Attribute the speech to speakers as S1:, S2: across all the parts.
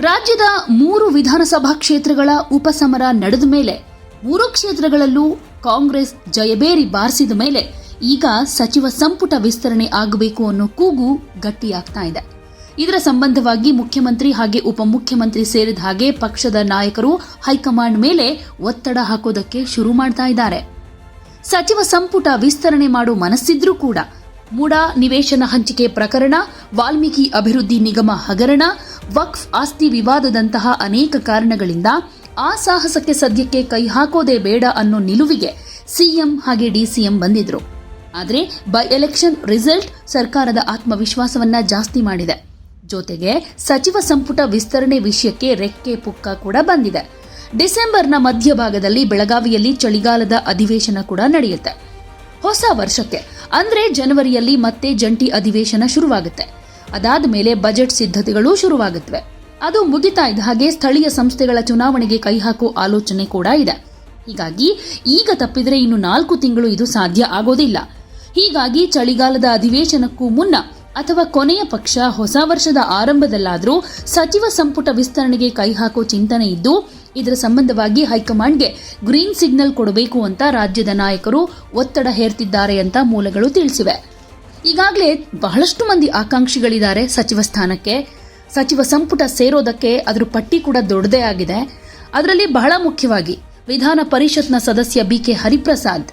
S1: ರಾಜ್ಯದ ಮೂರು ವಿಧಾನಸಭಾ ಕ್ಷೇತ್ರಗಳ ಉಪಸಮರ ನಡೆದ ಮೇಲೆ ಮೂರು ಕ್ಷೇತ್ರಗಳಲ್ಲೂ ಕಾಂಗ್ರೆಸ್ ಜಯಬೇರಿ ಬಾರಿಸಿದ ಮೇಲೆ ಈಗ ಸಚಿವ ಸಂಪುಟ ವಿಸ್ತರಣೆ ಆಗಬೇಕು ಅನ್ನೋ ಕೂಗು ಗಟ್ಟಿಯಾಗ್ತಾ ಇದೆ. ಇದರ ಸಂಬಂಧವಾಗಿ ಮುಖ್ಯಮಂತ್ರಿ ಹಾಗೆ ಉಪಮುಖ್ಯಮಂತ್ರಿ ಸೇರಿದ ಹಾಗೆ ಪಕ್ಷದ ನಾಯಕರು ಹೈಕಮಾಂಡ್ ಮೇಲೆ ಒತ್ತಡ ಹಾಕೋದಕ್ಕೆ ಶುರು ಮಾಡ್ತಾ ಇದ್ದಾರೆ. ಸಚಿವ ಸಂಪುಟ ವಿಸ್ತರಣೆ ಮಾಡೋ ಮನಸ್ಸಿದ್ರೂ ಕೂಡ ಮೂಡ ನಿವೇಶನ ಹಂಚಿಕೆ ಪ್ರಕರಣ, ವಾಲ್ಮೀಕಿ ಅಭಿವೃದ್ಧಿ ನಿಗಮ ಹಗರಣ ವಕ್ಫ್ ಆಸ್ತಿ ವಿವಾದದಂತಹ ಅನೇಕ ಕಾರಣಗಳಿಂದ ಆ ಸಾಹಸಕ್ಕೆ ಸದ್ಯಕ್ಕೆ ಕೈ ಹಾಕೋದೇ ಬೇಡ ಅನ್ನೋ ನಿಲುವಿಗೆ ಸಿಎಂ ಹಾಗೆ ಡಿಸಿಎಂ ಬಂದಿದ್ರು. ಆದರೆ ಬೈ ಎಲೆಕ್ಷನ್ ರಿಸಲ್ಟ್ ಸರ್ಕಾರದ ಆತ್ಮವಿಶ್ವಾಸವನ್ನ ಜಾಸ್ತಿ ಮಾಡಿದೆ. ಜೊತೆಗೆ ಸಚಿವ ಸಂಪುಟ ವಿಸ್ತರಣೆ ವಿಷಯಕ್ಕೆ ರೆಕ್ಕೆ ಪುಕ್ಕ ಕೂಡ ಬಂದಿದೆ. ಡಿಸೆಂಬರ್ನ ಮಧ್ಯಭಾಗದಲ್ಲಿ ಬೆಳಗಾವಿಯಲ್ಲಿ ಚಳಿಗಾಲದ ಅಧಿವೇಶನ ಕೂಡ ನಡೆಯುತ್ತೆ. ಹೊಸ ವರ್ಷಕ್ಕೆ, ಅಂದ್ರೆ ಜನವರಿಯಲ್ಲಿ ಮತ್ತೆ ಜಂಟಿ ಅಧಿವೇಶನ ಶುರುವಾಗುತ್ತೆ. ಅದಾದ ಮೇಲೆ ಬಜೆಟ್ ಸಿದ್ಧತೆಗಳು ಶುರುವಾಗುತ್ತವೆ. ಅದು ಮುಗಿತಾ ಇದ್ದ ಹಾಗೆ ಸ್ಥಳೀಯ ಸಂಸ್ಥೆಗಳ ಚುನಾವಣೆಗೆ ಕೈ ಹಾಕೋ ಆಲೋಚನೆ ಕೂಡ ಇದೆ. ಹೀಗಾಗಿ ಈಗ ತಪ್ಪಿದರೆ ಇನ್ನು ನಾಲ್ಕು ತಿಂಗಳು ಇದು ಸಾಧ್ಯ ಆಗೋದಿಲ್ಲ. ಹೀಗಾಗಿ ಚಳಿಗಾಲದ ಅಧಿವೇಶನಕ್ಕೂ ಮುನ್ನ ಅಥವಾ ಕೊನೆಯ ಪಕ್ಷ ಹೊಸ ವರ್ಷದ ಆರಂಭದಲ್ಲಾದರೂ ಸಚಿವ ಸಂಪುಟ ವಿಸ್ತರಣೆಗೆ ಕೈ ಹಾಕೋ ಚಿಂತನೆ ಇದ್ದು, ಇದರ ಸಂಬಂಧವಾಗಿ ಹೈಕಮಾಂಡ್ಗೆ ಗ್ರೀನ್ ಸಿಗ್ನಲ್ ಕೊಡಬೇಕು ಅಂತ ರಾಜ್ಯದ ನಾಯಕರು ಒತ್ತಡ ಹೇರ್ತಿದ್ದಾರೆ ಅಂತ ಮೂಲಗಳು ತಿಳಿಸಿವೆ. ಈಗಾಗಲೇ ಬಹಳಷ್ಟು ಮಂದಿ ಆಕಾಂಕ್ಷಿಗಳಿದ್ದಾರೆ ಸಚಿವ ಸ್ಥಾನಕ್ಕೆ. ಸಚಿವ ಸಂಪುಟ ಸೇರೋದಕ್ಕೆ ಅದರ ಪಟ್ಟಿ ಕೂಡ ದೊಡ್ಡದೇ ಆಗಿದೆ. ಅದರಲ್ಲಿ ಬಹಳ ಮುಖ್ಯವಾಗಿ ವಿಧಾನ ಪರಿಷತ್ನ ಸದಸ್ಯ ಬಿ ಕೆ ಹರಿಪ್ರಸಾದ್,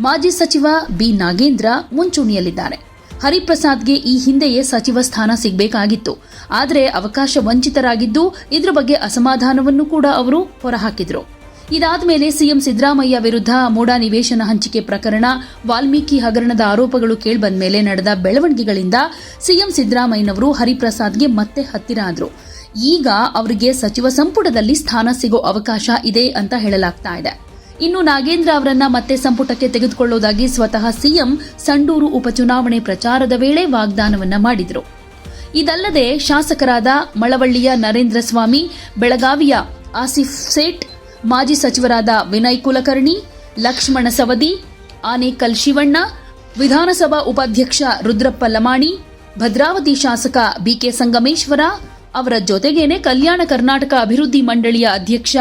S1: ಮಾಜಿ ಸಚಿವ ಬಿ ನಾಗೇಂದ್ರ ಮುಂಚೂಣಿಯಲ್ಲಿದ್ದಾರೆ. ಹರಿಪ್ರಸಾದ್ಗೆ ಈ ಹಿಂದೆಯೇ ಸಚಿವ ಸ್ಥಾನ ಸಿಗಬೇಕಾಗಿತ್ತು. ಆದರೆ ಅವಕಾಶ ವಂಚಿತರಾಗಿದ್ದು ಇದರ ಬಗ್ಗೆ ಅಸಮಾಧಾನವನ್ನು ಕೂಡ ಅವರು ಹೊರಹಾಕಿದ್ರು. ಇದಾದ ಮೇಲೆ ಸಿಎಂ ಸಿದ್ದರಾಮಯ್ಯ ವಿರುದ್ಧ ಮೂಡಾ ನಿವೇಶನ ಹಂಚಿಕೆ ಪ್ರಕರಣ, ವಾಲ್ಮೀಕಿ ಹಗರಣದ ಆರೋಪಗಳು ಕೇಳಿಬಂದ ಮೇಲೆ ನಡೆದ ಬೆಳವಣಿಗೆಗಳಿಂದ ಸಿಎಂ ಸಿದ್ದರಾಮಯ್ಯನವರು ಹರಿಪ್ರಸಾದ್ಗೆ ಮತ್ತೆ ಹತ್ತಿರ ಆದ್ರು. ಈಗ ಅವರಿಗೆ ಸಚಿವ ಸಂಪುಟದಲ್ಲಿ ಸ್ಥಾನ ಸಿಗೋ ಅವಕಾಶ ಇದೆ ಅಂತ ಹೇಳಲಾಗ್ತಾ ಇದೆ. ಇನ್ನು ನಾಗೇಂದ್ರ ಅವರನ್ನ ಮತ್ತೆ ಸಂಪುಟಕ್ಕೆ ತೆಗೆದುಕೊಳ್ಳುವುದಾಗಿ ಸ್ವತಃ ಸಿಎಂ ಸಂಡೂರು ಉಪಚುನಾವಣೆ ಪ್ರಚಾರದ ವೇಳೆ ವಾಗ್ದಾನವನ್ನ ಮಾಡಿದ್ರು. ಇದಲ್ಲದೆ ಶಾಸಕರಾದ ಮಳವಳ್ಳಿಯ ನರೇಂದ್ರ ಸ್ವಾಮಿ, ಬೆಳಗಾವಿಯ ಆಸಿಫ್ ಸೇಠ್ ಮಾಜಿ ಸಚಿವರಾದ ವಿನಯ್ ಕುಲಕರ್ಣಿ, ಲಕ್ಷ್ಮಣ ಸವದಿ, ಆನೇಕಲ್ ಶಿವಣ್ಣ, ವಿಧಾನಸಭಾ ಉಪಾಧ್ಯಕ್ಷ ರುದ್ರಪ್ಪ ಲಮಾಣಿ, ಭದ್ರಾವತಿ ಶಾಸಕ ಬಿಕೆ ಸಂಗಮೇಶ್ವರ ಅವರ ಜೊತೆಗೇನೆ ಕಲ್ಯಾಣ ಕರ್ನಾಟಕ ಅಭಿವೃದ್ಧಿ ಮಂಡಳಿಯ ಅಧ್ಯಕ್ಷ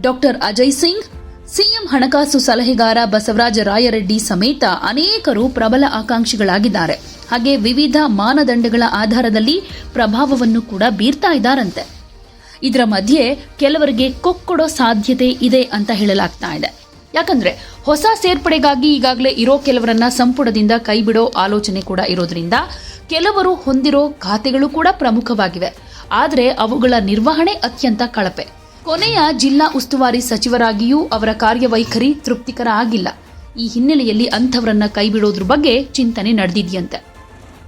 S1: ಡಾಕ್ಟರ್ ಅಜಯ್ ಸಿಂಗ್, ಸಿಎಂ ಹಣಕಾಸು ಸಲಹೆಗಾರ ಬಸವರಾಜ ರಾಯರೆಡ್ಡಿ ಸಮೇತ ಅನೇಕರು ಪ್ರಬಲ ಆಕಾಂಕ್ಷಿಗಳಾಗಿದ್ದಾರೆ. ಹಾಗೆ ವಿವಿಧ ಮಾನದಂಡಗಳ ಆಧಾರದಲ್ಲಿ ಪ್ರಭಾವವನ್ನು ಕೂಡ ಬೀರ್ತಾ ಇದ್ದಾರಂತೆ. ಇದರ ಮಧ್ಯೆ ಕೆಲವರಿಗೆ ಕೊಕ್ಕೊಡೋ ಸಾಧ್ಯತೆ ಇದೆ ಅಂತ ಹೇಳಲಾಗ್ತಾ ಇದೆ. ಯಾಕಂದ್ರೆ ಹೊಸ ಸೇರ್ಪಡೆಗಾಗಿ ಈಗಾಗಲೇ ಇರೋ ಕೆಲವರನ್ನ ಸಂಪುಟದಿಂದ ಕೈಬಿಡೋ ಆಲೋಚನೆ ಕೂಡ ಇರೋದ್ರಿಂದ ಕೆಲವರು ಹೊಂದಿರೋ ಖಾತೆಗಳು ಕೂಡ ಪ್ರಮುಖವಾಗಿವೆ. ಆದರೆ ಅವುಗಳ ನಿರ್ವಹಣೆ ಅತ್ಯಂತ ಕಳಪೆ. ಕೊನೆಯ ಜಿಲ್ಲಾ ಉಸ್ತುವಾರಿ ಸಚಿವರಾಗಿಯೂ ಅವರ ಕಾರ್ಯವೈಖರಿ ತೃಪ್ತಿಕರ ಆಗಿಲ್ಲ. ಈ ಹಿನ್ನೆಲೆಯಲ್ಲಿ ಅಂಥವರನ್ನ ಕೈಬಿಡೋದ್ರ ಬಗ್ಗೆ ಚಿಂತನೆ ನಡೆದಿದೆಯಂತೆ.